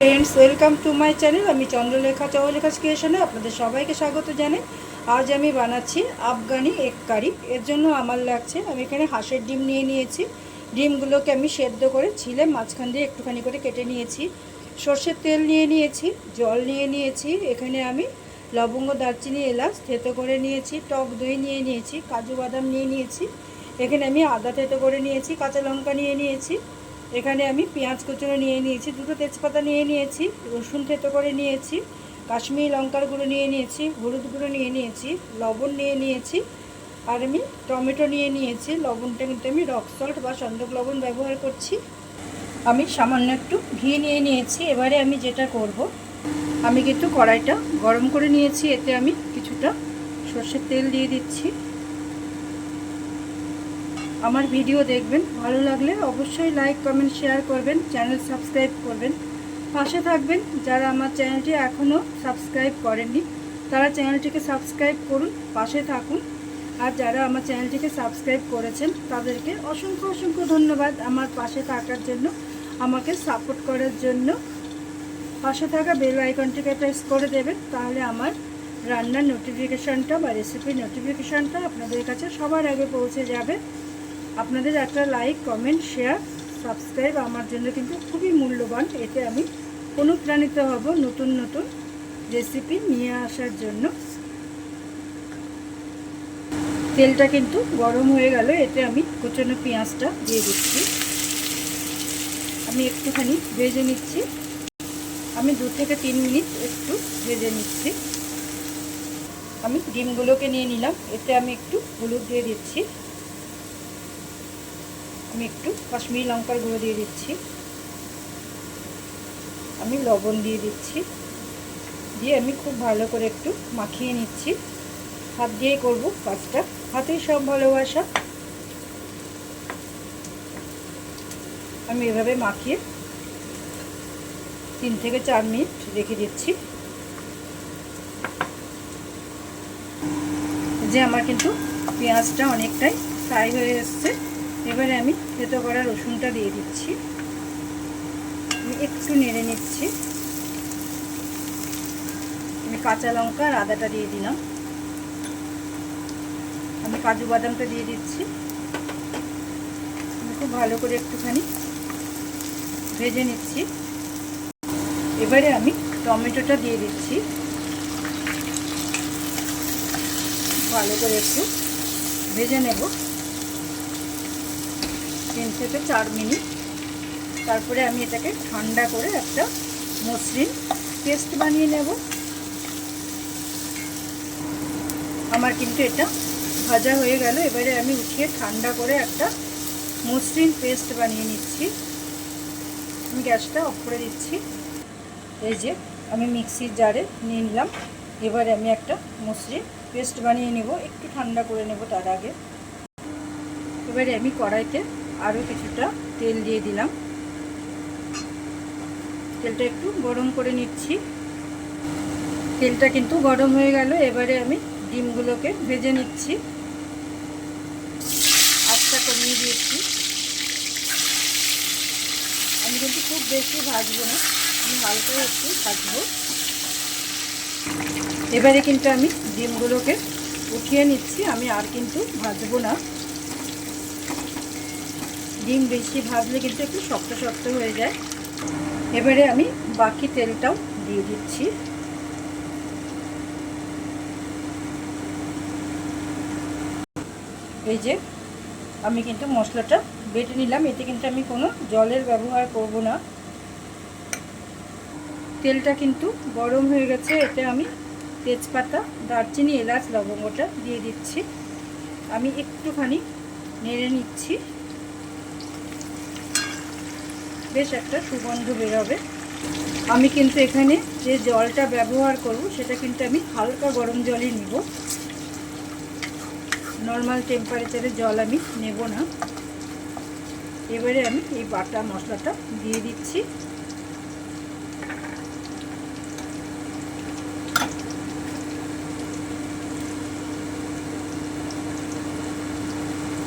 Friends welcome to my channel আমি চন্দ্রলেখা চন্দ্রলেখা ক্রিয়েশনে আপনাদের সবাইকে স্বাগত জানাই। আজ আমি বানাচ্ছি আফগানি এক কারি এর জন্য আমার লাগছে, আমি এখানে হাঁসের ডিম নিয়ে নিয়েছি। ডিমগুলোকে আমি সেদ্ধ করে ছিলে মাঝখান দিয়ে একটুখানি করে কেটে নিয়েছি। সর্ষের তেল নিয়ে নিয়েছি, জল নিয়ে নিয়েছি। এখানে আমি লবঙ্গ, দারচিনি, এলাচ থেতো করে নিয়েছি, টক দই নিয়ে নিয়েছি, কাজু বাদাম নিয়ে নিয়েছি। এখানে আমি আদা থেতো করে নিয়েছি, কাঁচা লঙ্কা নিয়ে নিয়েছি। এখানে আমি পেঁয়াজ কুচুরো নিয়ে নিয়েছি, দুটো তেজপাতা নিয়ে নিয়েছি, রসুন থেতো করে নিয়েছি, কাশ্মীরি লঙ্কার গুঁড়ো নিয়ে নিয়েছি, হলুদ গুঁড়ো নিয়ে নিয়েছি, লবণ নিয়ে নিয়েছি, আর আমি টমেটো নিয়ে নিয়েছি, লবণটা কিন্তু আমি রক সল্ট বা সন্দক লবণ ব্যবহার করছি। আমি সামান্য একটু ঘি নিয়ে নিয়েছি, এবারে আমি যেটা করব, আমি কিন্তু কড়াইটা গরম করে নিয়েছি, এতে আমি কিছুটা সর্ষের তেল দিয়ে দিচ্ছি। আমার ভিডিও দেখবেন, ভালো লাগলে অবশ্যই লাইক, কমেন্ট, শেয়ার করবেন, চ্যানেল সাবস্ক্রাইব করবেন। পাশে থাকবেন যারা আমার চ্যানেলটি এখনও সাবস্ক্রাইব করেননি, তারা চ্যানেলটিকে সাবস্ক্রাইব করুন, পাশে থাকুন। আর যারা আমার চ্যানেলটিকে সাবস্ক্রাইব করেছেন, তাদেরকে অসংখ্য অসংখ্য ধন্যবাদ আমার পাশে থাকার জন্য, আমাকে সাপোর্ট করার জন্য। পাশে থাকা বেল আইকনটিকে প্রেস করে দেবেন, তাহলে আমার রান্নার নোটিফিকেশানটা বা রেসিপির নোটিফিকেশানটা আপনাদের কাছে সবার আগে পৌঁছে যাবে। আপনাদের একটা লাইক কমেন্ট শেয়ার সাবস্ক্রাইব আমার জন্য কিন্তু খুবই মূল্যবান। এতে আমি অনুপ্রাণিত হব নতুন নতুন রেসিপি নিয়ে আসার জন্য। তেলটা কিন্তু গরম হয়ে গেল, এতে আমি কুচনো পেঁয়াজটা দিয়ে দিচ্ছি। আমি একটুখানি ভেজে নিচ্ছি। আমি দু থেকে তিন মিনিট একটু ভেজে নিচ্ছি। আমি ডিমগুলোকে নিয়ে নিলাম, এতে আমি একটু হলুদ দিয়ে দিচ্ছি। আমি একটু কাশ্মীরি লঙ্কার গুঁড়ো দিয়ে দিচ্ছি। আমি লবণ দিয়ে দিচ্ছি। দিয়ে আমি খুব ভালো করে একটু মাখিয়ে নিচ্ছি। হাত দিয়েই করব কাজটা। হাতেই সব ভালোবাসা। আমি এভাবে মাখিয়ে তিন থেকে চার মিনিট রেখে দিচ্ছি। যে আমার কিন্তু পেঁয়াজটা অনেকটাই ফ্রাই হয়ে এসছে। এবারে আমি থেতো করা রসুনটা দিয়ে দিচ্ছি। আমি একটু নেড়ে নিচ্ছি। আমি কাঁচা লঙ্কা আর আদাটা দিয়ে দিলাম। আমি কাজু বাদামটা দিয়ে দিচ্ছি। আমি খুব ভালো করে একটুখানি ভেজে নিচ্ছি। এবারে আমি টমেটোটা দিয়ে দিচ্ছি। ভালো করে একটু ভেজে নেব। তিন থেকে চার মিনিট। তারপরে আমি এটাকে ঠান্ডা করে একটা মসৃণ পেস্ট বানিয়ে নেব। আমার কিন্তু এটা ভাজা হয়ে গেল। এবারে আমি উঠিয়ে ঠান্ডা করে একটা মসৃণ পেস্ট বানিয়ে নিচ্ছি। আমি গ্যাসটা অফ করে দিচ্ছি। এই যে আমি মিক্সির জারে নিয়ে নিলাম। এবারে আমি একটা মসৃণ পেস্ট বানিয়ে নেব। একটু ঠান্ডা করে নেব তার আগে। এবারে আমি কড়াইতে আরও কিছুটা তেল দিয়ে দিলাম। তেলটা একটু গরম করে নিচ্ছি। তেলটা কিন্তু গরম হয়ে গেল, এবারে আমি ডিমগুলোকে ভেজে নিচ্ছি। আটটা কমিয়ে দিয়েছি। আমি কিন্তু খুব বেশি ভাজবো না, আমি হালকা একটু ভাজবো। এবারে কিন্তু আমি ডিমগুলোকে উঠিয়ে নিচ্ছি, আমি আর কিন্তু ভাজবো না। ডিম বেশি ভাজলে কিন্তু একটু শক্ত শক্ত হয়ে যায়। এবারে আমি বাকি তেলটাও দিয়ে দিচ্ছি। এই যে আমি কিন্তু মশলাটা বেটে নিলাম। এতে কিন্তু আমি কোনো জলের ব্যবহার করব না। তেলটা কিন্তু গরম হয়ে গেছে। এতে আমি তেজপাতা, দারচিনি, এলাচ, লবঙ্গটা দিয়ে দিচ্ছি। আমি একটুখানি নেড়ে নিচ্ছি। বেশ একটা সুগন্ধ বেরোবে। আমি কিন্তু এখানে যে জলটা ব্যবহার করব, সেটা কিন্তু আমি হালকা গরম জলই নিব। নর্মাল টেম্পারেচারে জল আমি নেব না। এবারে আমি এই বাটা মশলাটা দিয়ে দিচ্ছি।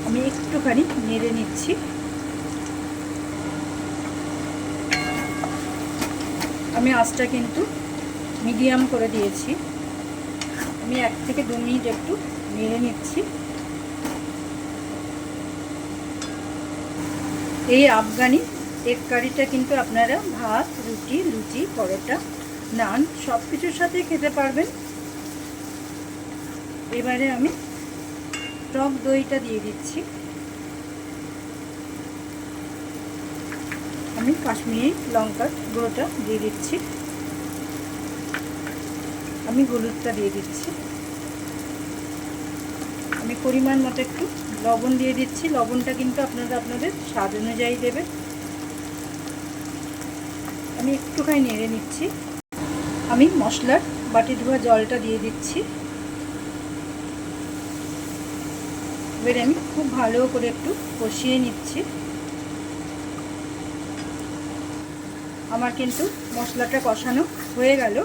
আমি একটুখানি নেড়ে নিচ্ছি। আমি আঁচটা কিন্তু মিডিয়াম করে দিয়েছি। আমি এক থেকে দু মিনিট একটু নেড়ে নিচ্ছি। এই আফগানি এগ কারিটা কিন্তু আপনারা ভাত, রুটি, লুচি, পরোটা, নান সব কিছুর সাথে খেতে পারবেন। এবারে আমি টক দইটা দিয়ে দিচ্ছি। আমি কাশ্মীরি লঙ্কার গুঁড়োটা দিয়ে দিচ্ছি। আমি হলুদটা দিয়ে দিচ্ছি। আমি পরিমাণ মতো একটু লবণ দিয়ে দিচ্ছি। লবণটা কিন্তু আপনারা আপনাদের স্বাদ অনুযায়ী দেবেন। আমি একটুখানি নেড়ে নিচ্ছি। আমি মশলার বাটি ধোয়া জলটা দিয়ে দিচ্ছি। এবারে আমি খুব ভালো করে একটু কষিয়ে নিচ্ছি। আমার কিন্তু মশলাটা কষানো হয়ে গেল।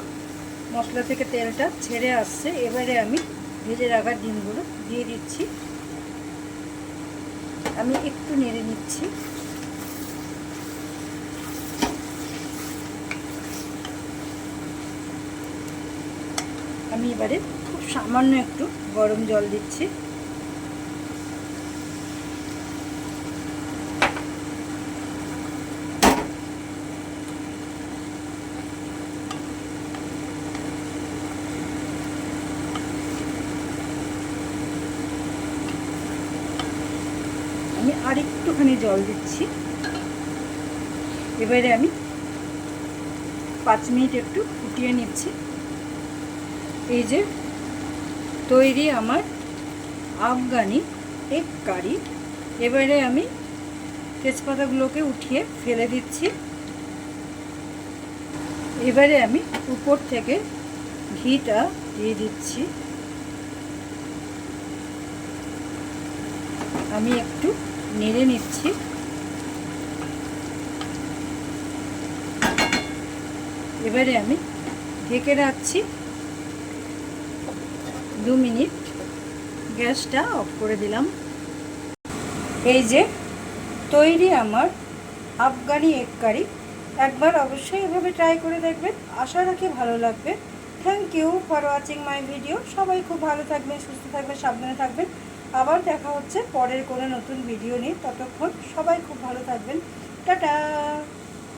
মশলা থেকে তেলটা ছেড়ে আসছে। এবারে আমি ভেজে রাখার ডিমগুলো দিয়ে দিচ্ছি। আমি একটু নেড়ে নিচ্ছি। আমি এবারে খুব সামান্য একটু গরম জল দিচ্ছি আমি আর একটুখানি জল দিচ্ছি। এবারে আমি পাঁচ মিনিট একটু ফুটিয়ে নিচ্ছি। এই যে তৈরি আমার আফগানি এক কারি। এবারে আমি তেজপাতাগুলোকে উঠিয়ে ফেলে দিচ্ছি। এবারে আমি উপর থেকে ঘিটা দিয়ে দিচ্ছি। আমি একটু নেড়ে নিচ্ছি। এবারে আমি ঢেকে রাখছি। দু মিনিট গ্যাসটা অফ করে দিলাম। এই যে তৈরি আমার আফগানি এগ কারি। একবার অবশ্যই এভাবে ট্রাই করে দেখবেন। আশা রাখি ভালো লাগবে। Thank you for watching my video সবাই খুব ভালো থাকবেন, সুস্থ থাকবেন, সাবধানে থাকবেন। আবার দেখা হচ্ছে পরের কোনো নতুন ভিডিও নিয়ে। ততক্ষণ সবাই খুব ভালো থাকবেন। টাটা!